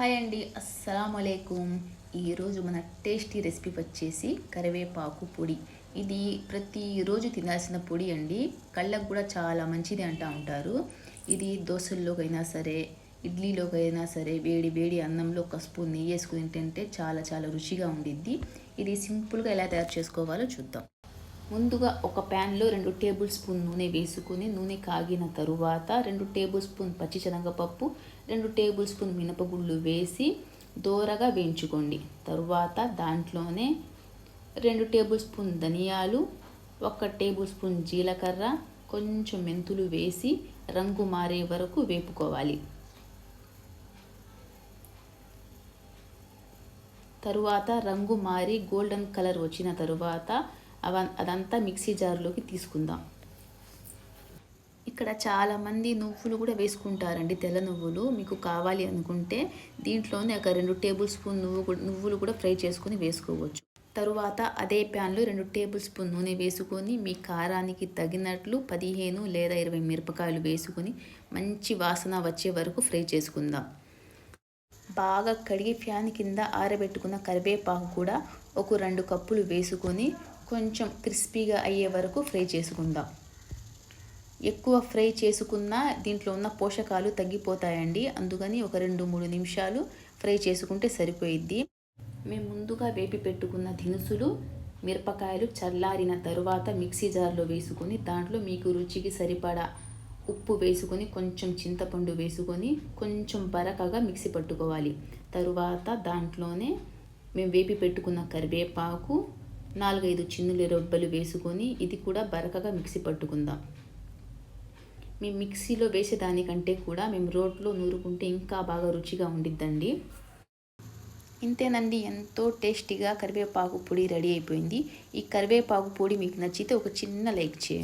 Hi అండి అస్సలం అలైకుమ్ ఈరోజు మన టేస్టీ రెసిపీ వచ్చేసి కరివేపాకు పొడి. ఇది ప్రతిరోజు తినాల్సిన పొడి అండి. కళ్ళకు కూడా చాలా మంచిది అంటూ ఉంటారు. ఇది దోశల్లోకైనా సరే ఇడ్లీలోకైనా సరే వేడి వేడి అన్నంలో ఒక స్పూన్ నెయ్యి వేసుకుని తింటే చాలా చాలా రుచిగా ఉండిద్ది. ఇది సింపుల్గా ఎలా తయారు చేసుకోవాలో చూద్దాం. ముందుగా ఒక ప్యాన్లో రెండు టేబుల్ స్పూన్ నూనె వేసుకుని నూనె కాగిన తరువాత రెండు టేబుల్ స్పూన్ పచ్చిశనగపప్పు రెండు టేబుల్ స్పూన్ మినపగుళ్ళు వేసి దోరగా వేయించుకోండి. తరువాత దాంట్లోనే రెండు టేబుల్ స్పూన్ ధనియాలు ఒక టేబుల్ స్పూన్ జీలకర్ర కొంచెం మెంతులు వేసి రంగు మారే వరకు వేపుకోవాలి. తరువాత రంగు మారి గోల్డెన్ కలర్ వచ్చిన తరువాత అవ అదంతా మిక్సీ జార్లోకి తీసుకుందాం. ఇక్కడ చాలామంది నువ్వులు కూడా వేసుకుంటారండి తెల్ల నువ్వులు. మీకు కావాలి అనుకుంటే దీంట్లోనే ఒక రెండు టేబుల్ స్పూన్ నువ్వు నువ్వులు కూడా ఫ్రై చేసుకొని వేసుకోవచ్చు. తరువాత అదే ప్యాన్లో రెండు టేబుల్ స్పూన్ నూనె వేసుకొని మీ కారానికి తగినట్లు పదిహేను లేదా ఇరవై మిరపకాయలు వేసుకొని మంచి వాసన వచ్చే వరకు ఫ్రై చేసుకుందాం. బాగా కడిగి ఫ్యాన్ కింద ఆరబెట్టుకున్న కరివేపాకు కూడా ఒక రెండు కప్పులు వేసుకొని కొంచెం క్రిస్పీగా అయ్యే వరకు ఫ్రై చేసుకుందాం. ఎక్కువ ఫ్రై చేసుకున్న దీంట్లో ఉన్న పోషకాలు తగ్గిపోతాయండి. అందుకని ఒక రెండు మూడు నిమిషాలు ఫ్రై చేసుకుంటే సరిపోయిద్ది. మేము ముందుగా వేపి పెట్టుకున్న దినుసులు మిరపకాయలు చల్లారిన తరువాత మిక్సీ జార్లో వేసుకొని దాంట్లో మీకు రుచికి సరిపడా ఉప్పు వేసుకొని కొంచెం చింతపండు వేసుకొని కొంచెం బరకగా మిక్సీ పట్టుకోవాలి. తరువాత దాంట్లోనే మేము వేపి పెట్టుకున్న కరివేపాకు నాలుగైదు చిన్నులు రొబ్బలు వేసుకొని ఇది కూడా బరకగా మిక్సీ పట్టుకుందాం. మేము మిక్సీలో వేసేదానికంటే కూడా మేము రోట్లో నూరుకుంటే ఇంకా బాగా రుచిగా ఉండిద్దండి. ఇంతేనండి ఎంతో టేస్టీగా కరివేపాకు పొడి రెడీ అయిపోయింది. ఈ కరివేపాకు పొడి మీకు నచ్చితే ఒక చిన్న లైక్ చేయండి.